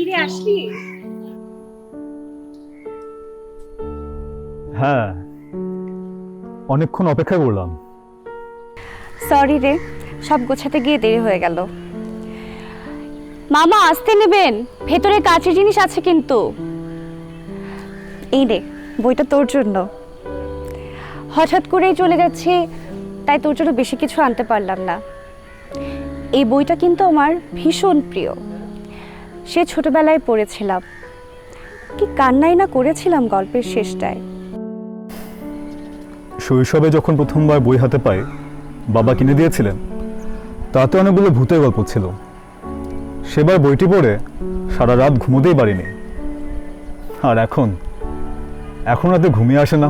কিরে আসলি? হ্যাঁ অনেকক্ষণ অপেক্ষা করলাম। সরি রে সব গোছাতে গিয়ে দেরি হয়ে গেল। মামা আসতে নেবেন। ভেতরে কাছের জিনিস আছে কিন্তু। এই রে বইটা তোর জন্য। হঠাৎ করেই চলে যাচ্ছি তাই তোর জন্য বেশি কিছু আনতে পারলাম না। এই বইটা কিন্তু আমার ভীষণ প্রিয়। সে ছোটবেলায় পড়েছিলাম। কি কান্নাই না করেছিলাম গল্পের শেষটায়। শৈশবে যখন প্রথমবার বই হাতে পাই, বাবা কিনে দিয়েছিলেন। তাতে অনেকগুলো ভূতের গল্প ছিল। সেবার বইটি পড়ে সারা রাত ঘুমোতেই পারিনি। আর এখন? এখন রাতে ঘুমিয়ে আসে না।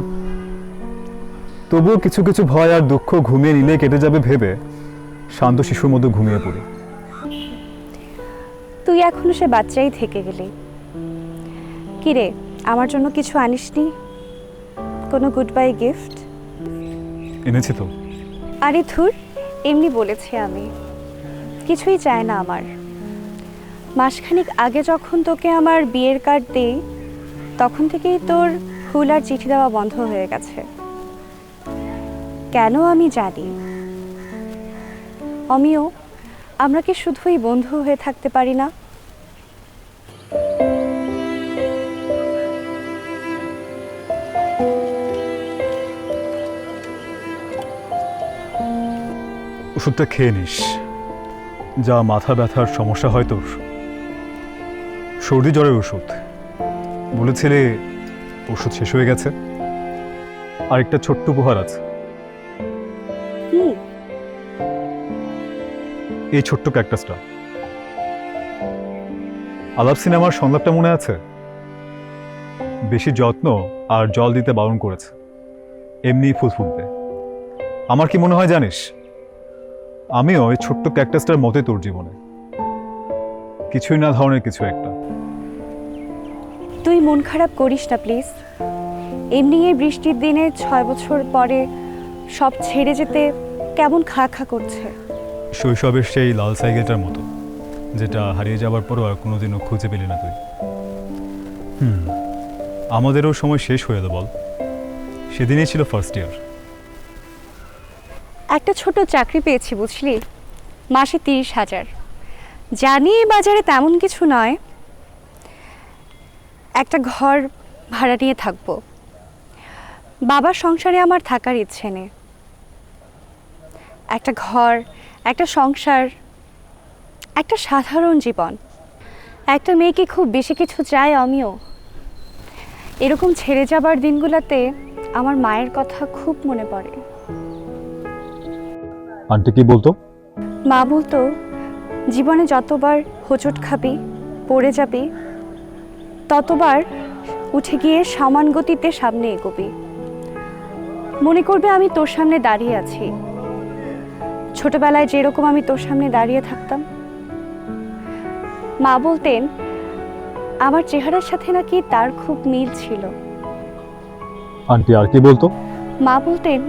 তবুও কিছু কিছু ভয় আর দুঃখ ঘুমিয়ে নিলে কেটে যাবে ভেবে শান্ত শিশুর মতো ঘুমিয়ে পড়ি। তুই এখনও সে বাচ্চাই থেকে গেলি। কিরে আমার জন্য কিছু আনিসনি? কোনো গুড বাই গিফট এনেছি তো। আরে থুর এমনি বলেছি আমি। কিছুই চায় না আমার। মাসখানিক আগে যখন তোকে আমার বিয়ের কার্ড দেই তখন থেকেই তোর ফুল আর চিঠি দেওয়া বন্ধ হয়ে গেছে। কেন আমি জানি? অমিও আমরা কি শুধুই বন্ধু হয়ে থাকতে পারি না? ওষুধটা খেয়ে নিস। যা মাথা ব্যথার সমস্যা হয় তোর। সর্দি জ্বরের ওষুধ। বলেছিলে ওষুধ শেষ হয়ে গেছে। আরেকটা ছোট্ট উপহার আছে। এই ছোট্ট ক্যাকটাসটা আলাপ সিনেমার সংলাপটা মনে আছে? বেশি যত্ন আর জল দিতে বারণ করেছে। এমনি ফুল ফুটবে। আমার কি মনে হয় জানিস? আমিও ওই ছোট্ট ক্যাকটাসটার মতে তোর জীবনে। কিছুই না ধরনের কিছু একটা। তুই মন খারাপ করিস না প্লিজ এমনি এই বৃষ্টির দিনে ছয় বছর পরে সব ছেড়ে যেতে কেমন খা খা করছে? শৈশবের সেই লাল সাইকেলটার মতো যেটা হারিয়ে যাওয়ার পরও আর কোনোদিনও খুঁজে পেলি না তুই। হুম আমাদেরও সময় শেষ হয়ে এলো বল। সেদিনই ছিল ফার্স্ট ইয়ার একটা ছোট চাকরি পেয়েছি, বুঝলি? মাসে তিরিশ হাজার। জানি এই বাজারে তেমন কিছু নয়। একটা ঘর ভাড়া নিয়ে থাকব। বাবার সংসারে আমার থাকার ইচ্ছে নেই। একটা ঘর, একটা সংসার, একটা সাধারণ জীবন। একটা মেয়েকে খুব বেশি কিছু চাই আমিও। এরকম ছেড়ে যাবার দিনগুলোতে আমার মায়ের কথা খুব মনে পড়ে। আন্টি কি বলতো? মা বলতো জীবনে যতবার হোঁচট খাবি পড়ে যাবি ততবার উঠে গিয়ে সমান গতিতে সামনে এগোবি। মনে করবে আমি তোর সামনে দাঁড়িয়ে আছি। ছোটবেলায় যেরকম আমি তোর সামনে দাঁড়িয়ে থাকতাম। মা বলতেন আমার চেহারার সাথে নাকি তার খুব মিল ছিল। আন্টি আর কি বলতো? মা বলতেন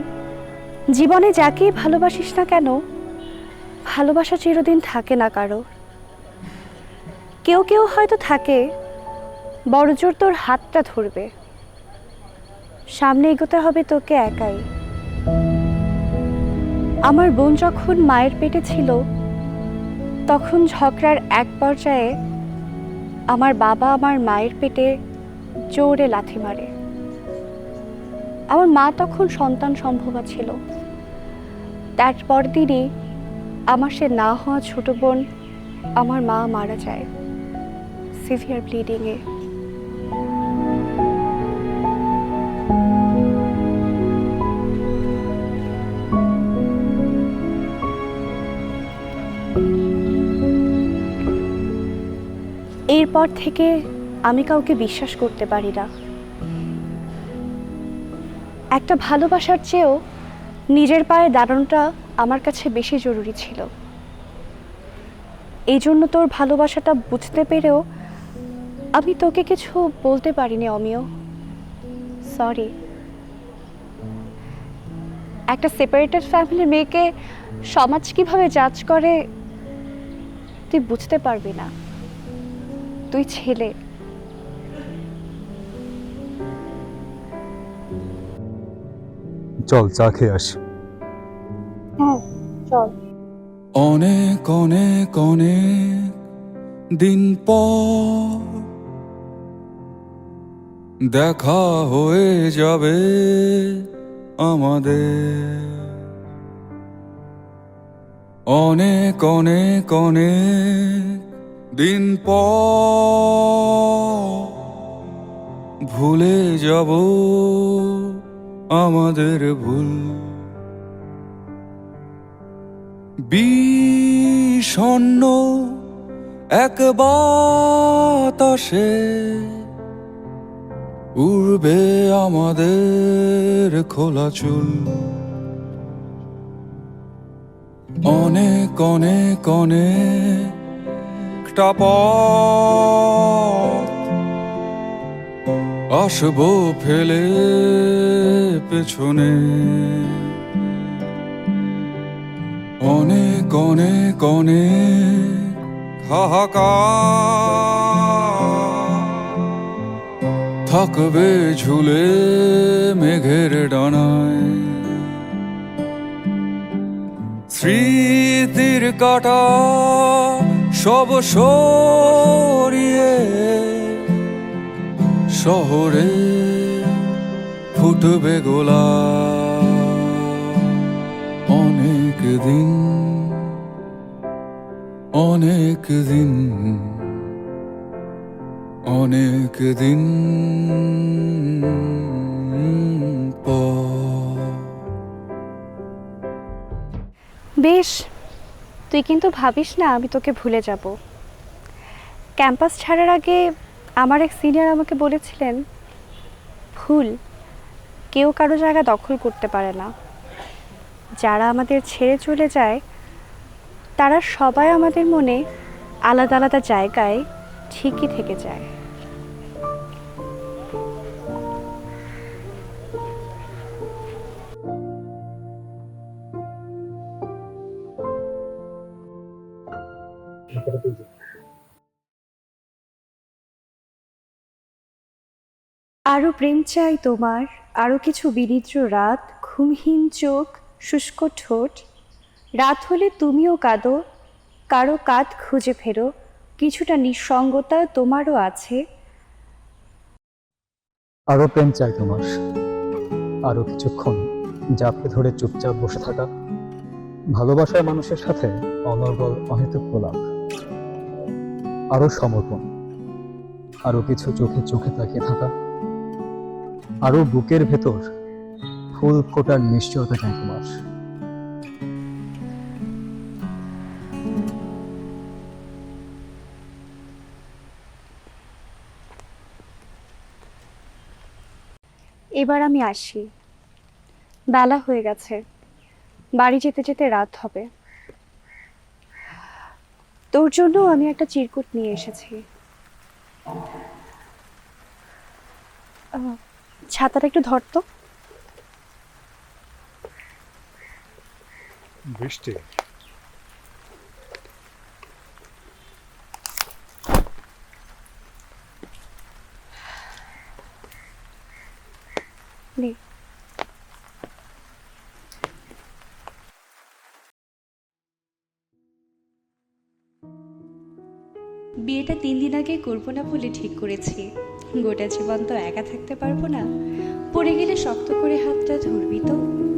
জীবনে যাকেই ভালোবাসিস না কেন, ভালোবাসা চিরদিন থাকে না কারও। কেউ কেউ হয়তো থাকে, বড়জোর তোর হাতটা ধরবে। সামনে এগোতে হবে তোকে একাই। আমার বোন যখন মায়ের পেটে ছিল, তখন ঝগড়ার এক পর্যায়ে আমার বাবা আমার মায়ের পেটে জোরে লাথি মারে। আমার মা তখন সন্তান সম্ভবা ছিল। তারপর দিনই আমার সে না হওয়া ছোট বোন আমার মা মারা যায় সিভিয়ার ব্লিডিংয়ে এরপর থেকে আমি কাউকে বিশ্বাস করতে পারি না। একটা ভালোবাসার চেয়েও নিজের পায়ে দাঁড়ানোটা আমার কাছে বেশি জরুরি ছিল। এই জন্য তোর ভালোবাসাটা বুঝতে পেরেও আমি তোকে কিছু বলতে পারিনি, অমিয়। সরি একটা সেপারেটেড ফ্যামিলির মেয়েকে সমাজ কীভাবে জাজ করে, তুই বুঝতে পারবি না। তুই ছেলে। চল চা খেয়ে আসি। চল। অনেক অনেক অনেক দিন পর দেখা হয়ে যাবে আমাদের। অনেক অনেক অনেক দিন পর ভুলে যাব আমাদের ভুল। বিষণ্ণ এক বাতাসে উড়বে আমাদের খোলা চুল। অনেক অনেক অনেক পথ আসব ফেলে পেছনে। অনেক অনেক অনেক হাহাকার। থাকবে ঝুলে মেঘের ডানায়। স্মৃতির কাটা সব সরিয়ে শহরে ফুটবে গোলা অনেক দিন অনেক দিন অনেক দিন বেশ, তুই কিন্তু ভাবিস না আমি তোকে ভুলে যাব। ক্যাম্পাস ছাড়ার আগে আমার এক সিনিয়র আমাকে বলেছিলেন, ভুল, কেউ কারও জায়গা দখল করতে পারে না। যারা আমাদের ছেড়ে চলে যায়, তারা সবাই আমাদের মনে আলাদা আলাদা জায়গায় ঠিকই থেকে যায়। আরও প্রেম চাই তোমার আরও কিছু বিনিদ্র রাত, ঘুমহীন চোখ, শুষ্ক ঠোঁট। রাত হলে তুমিও কাঁদো, কারও কাঁধ খুঁজে ফেরো, কিছুটা নিঃসঙ্গতা তোমারও আছে। আরও প্রেম চাই তোমার, আরও কিছুক্ষণ জাপটে ধরে চুপচাপ বসে থাকা। ভালোবাসার মানুষের সাথে অনর্গল, অহেতুক গোলাপ আরও সমর্পণ, আরও কিছু চোখে চোখে তাকিয়ে থাকা। আরও বুকের ভেতর ফুল ফোটার নিশ্চয়তা চাই তোমার। এবার আমি আসি। বেলা হয়ে গেছে। বাড়ি যেতে যেতে রাত হবে। তোর জন্য আমি একটা চিরকুট নিয়ে এসেছি। ছাতাটা একটু ধরতো বৃষ্টি। নে। বিয়েটা তিন দিন আগে করব না বলে ঠিক করেছি। গোটা জীবন তো একা থাকতে পারব না। পড়ে গেলে শক্ত করে হাতটা ধরবি তো।